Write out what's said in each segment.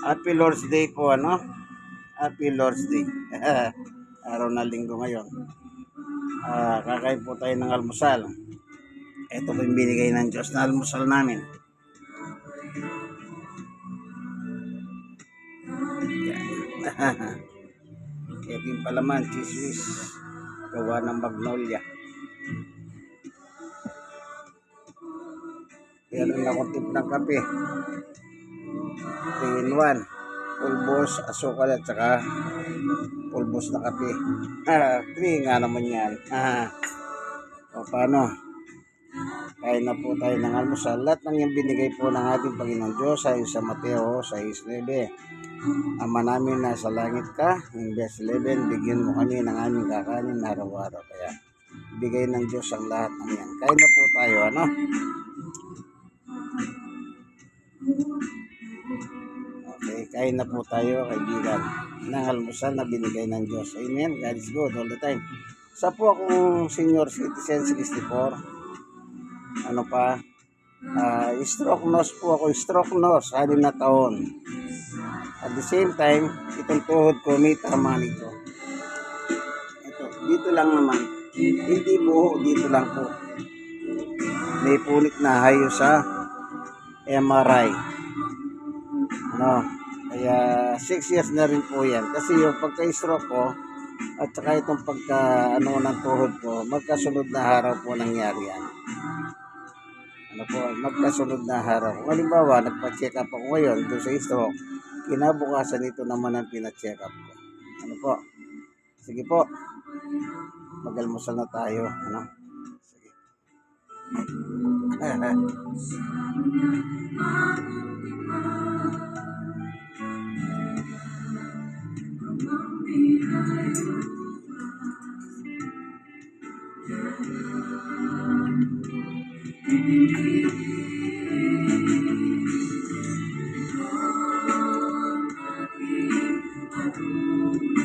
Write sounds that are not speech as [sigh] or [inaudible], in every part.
Happy Lord's Day po, ano? Happy Lord's Day. [laughs] Araw na linggo ngayon. Ah, kakain po tayo ng almusal. Ito po yung binigay ng Diyos na almusal namin. [laughs] Yan. Ito yung palaman, chismis. Gawa ng magnolia. Yan ang akong tip ng kape. 3 in 1. Pulbos, asukal at saka pulbos na kape. Ah, 3 nga naman yan. Ah, o paano? Kain na po tayo ng almusal. Lahat ng yung binigay po ng ating Panginoon Diyos ay sa Mateo 6.9. Ama namin na sa langit ka, in verse 11, bigyan mo kami ng aming kakanin araw-araw. Kaya bigay ng Diyos ang lahat ng yan. Kain na po tayo, ano? Okay, kain na po tayo, kaibigan, ng almusal na binigay ng Diyos. Amen. God is good all the time. Sa po akong senior citizen, 64. Ano pa? Ah, stroke nurse po ako. Stroke nurse, anim na taon. At the same time, itong tuhod ko, may tama nito. Ito, dito lang naman. Hindi buho, dito lang po. May punit na hayo sa MRI. No. Kaya 6 years na rin po yan. Kasi yung pagka-stroke ko at saka itong pagka ano ng tuhod ko, magkasunod na araw po nangyari yan. Ano po, magkasunod na araw. Kung halimbawa, nagpa-check up ako ngayon doon sa stroke, kinabukasan ito naman ang pina-check up ko. Ano po? Sige po. Magalmusal na tayo. Ano? Sige. [laughs]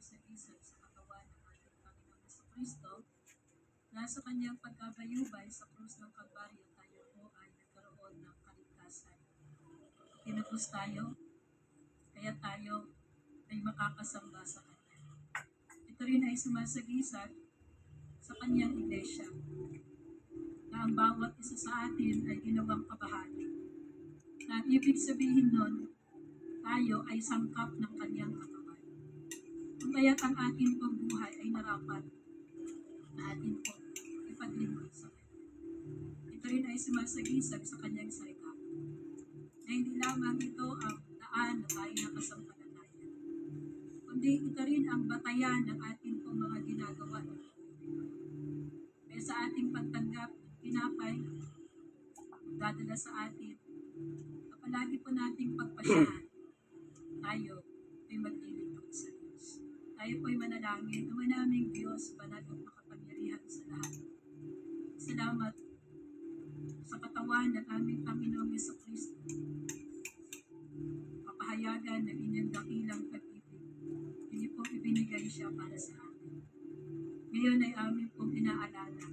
ay sumasagisag sa katawan ng ating Panginoon Yeso Kristo na sa kanyang pagkabayubay sa krus ng Kalbaryo tayo po ay nagkaroon ng kaligtasan. Tinapos tayo, kaya tayo ay makakasamba sa Kanya. Ito rin ay sumasagisag sa kanyang iglesia na ang bawat isa sa atin ay ginawang kabahagi. Na ibig sabihin nun, tayo ay sangkap ng kanyang katawan. Kaya't ang atin pong buhay ay narapat na atin po ipaglingkod sa kanya. Ito rin ay sumasagisag sa kanyang salita. Na hindi lamang ito ang daan na tayo nakasampalataya, kundi ito rin ang batayan ng ating pong mga ginagawa. Kaya sa ating pagtanggap ng pinapay, dadala sa atin, na palagi po nating pagpasyahan Tayo po ay manalangin, Ama naming Diyos, banal at makapangyarihan sa lahat. Salamat sa katawan ng aming Panginoong Yeso Kristo. Kapahayagan ng inyong dakilang pag-ibig. Inyo po ibinigay siya para sa amin. Ngayon ay aming pong inaalala.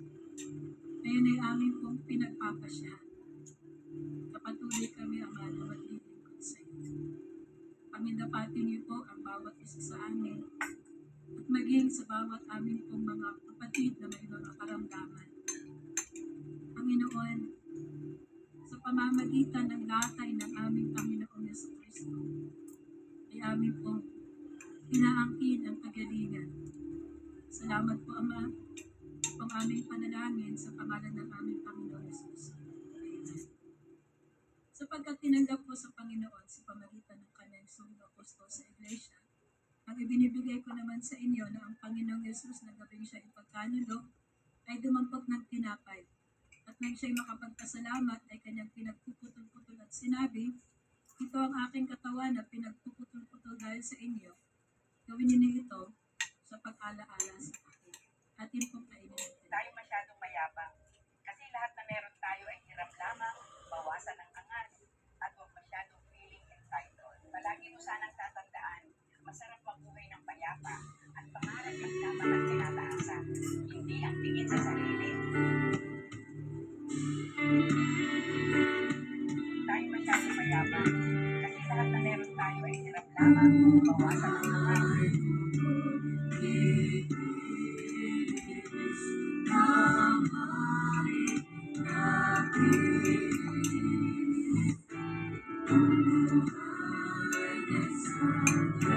Ngayon ay aming pong pinagpapasyahan. Kapatuloy kami, Ama, na maglilingkod sa iyo. Pamindapatin niyo po ang bawat isa sa amin at maging sa bawat amin pong mga kapatid na may mga karamdaman. Panginoon, sa pamamagitan ng latay ng aming Panginoon Yeso Kristo, ay amin pong inaangkin ang kagalingan. Salamat po, Ama, ang aming panalangin sa pangalan ng aming Panginoon Jesus. Amen sapagkat tinanggap ko sa Panginoon sa pamagitan ng kanyang sundo apostol sa iglesia, ibinibigay ko naman sa inyo na ang Panginoong Yesus na gabing siya ipagkanulo ay dumampot ng tinapay. At nang siya'y makapagpasalamat ay kanyang pinagpuputol-putol at sinabi, Ito ang aking katawan na pinagpuputol-putol dahil sa inyo. Gawin niyo ito sa pag-alaala sa akin. Atin pong kainin natin. tayo masyadong mayabang. Kasi lahat na meron tayo ay hiram lamang, bawasan ng angas, at huwag masyadong feeling entitled. Palagi mo sanang masarap mabuhay ng payapa at pangarap lang dapat ang tinataasan, hindi ang tingin sa sarili. Tayo masyadong mayabang. Kasi lahat na meron tayo ay hiram lamang, bawasan ng angas. Did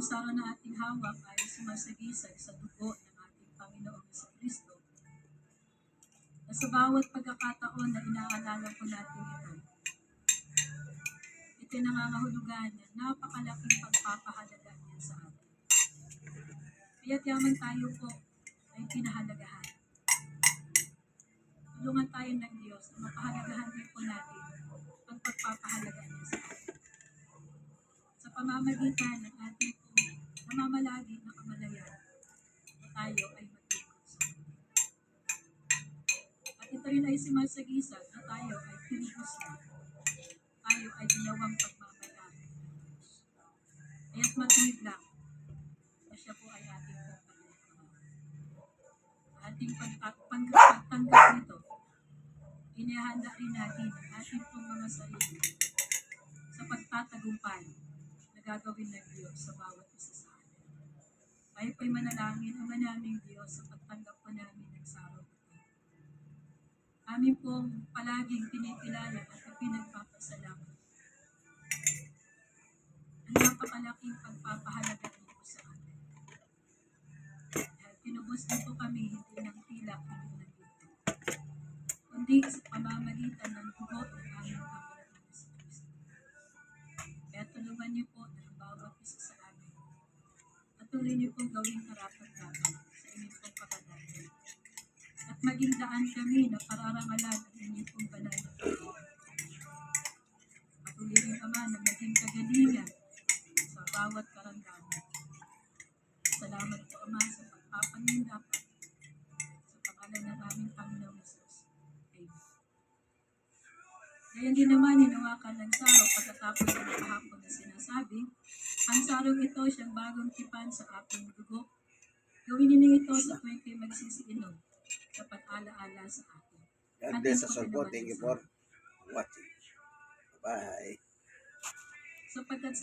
Ang saro na ating hawak ay sumasagisag sa dugo ng ating Panginoong sa Kristo. Na sa bawat pagkakataon na inaalala po natin ito, ito nangangahulugan na napakalaking pagpapahalaga niya sa atin. Kaya't yaman tayo po ay pinahalagahan. Tulungan tayo ng Diyos na mapahalagahan din po natin ang pagpapahalaga niya sa atin sa pamamagitan ng ating namamalagi na kamalayan na tayo ay maglingkod sa Kanya. At ito rin ay sumasagisag na tayo ay tinubos na. Tayo ay ginawang pagmamayari ng Diyos. Kaya't matuwid lang na siya po ay ating pong Tayo po'y manalangin, Ama naming Diyos, sa pagtanggap po namin ng saraw na ito. Amin pong palaging pinikilala at pinagpapasalamat. Ang napakalaking pagpapahalaga niyo sa atin. Dahil tinubos niyo kami hindi ng tila kundi ng dito. Kundi sa pamamagitan ng dugo ng aming Panginoon sa Kristo. Kaya tulungan niyo po ang bawat isa sa amin patuloy niyo pong gawing karapat dapat sa inyong pagkakadali. At maging daan kami na pararangalan ang inyong pong banal na pagkakadali. Patuloy rin Ama na maging kagalingan sa bawat karamdaman. Salamat po Ama sa pagpapanindak Kaya din naman hinawakan ng saro pagkatapos ng kahapon na sinasabi, ang sarong ito siyang bagong tipan sa aking dugo. Gawin ninyo ito sa tuwing kayo magsisiinom, dapat alaala sa akin. God bless us all po. Thank you for watching. Bye. Sapagkat sa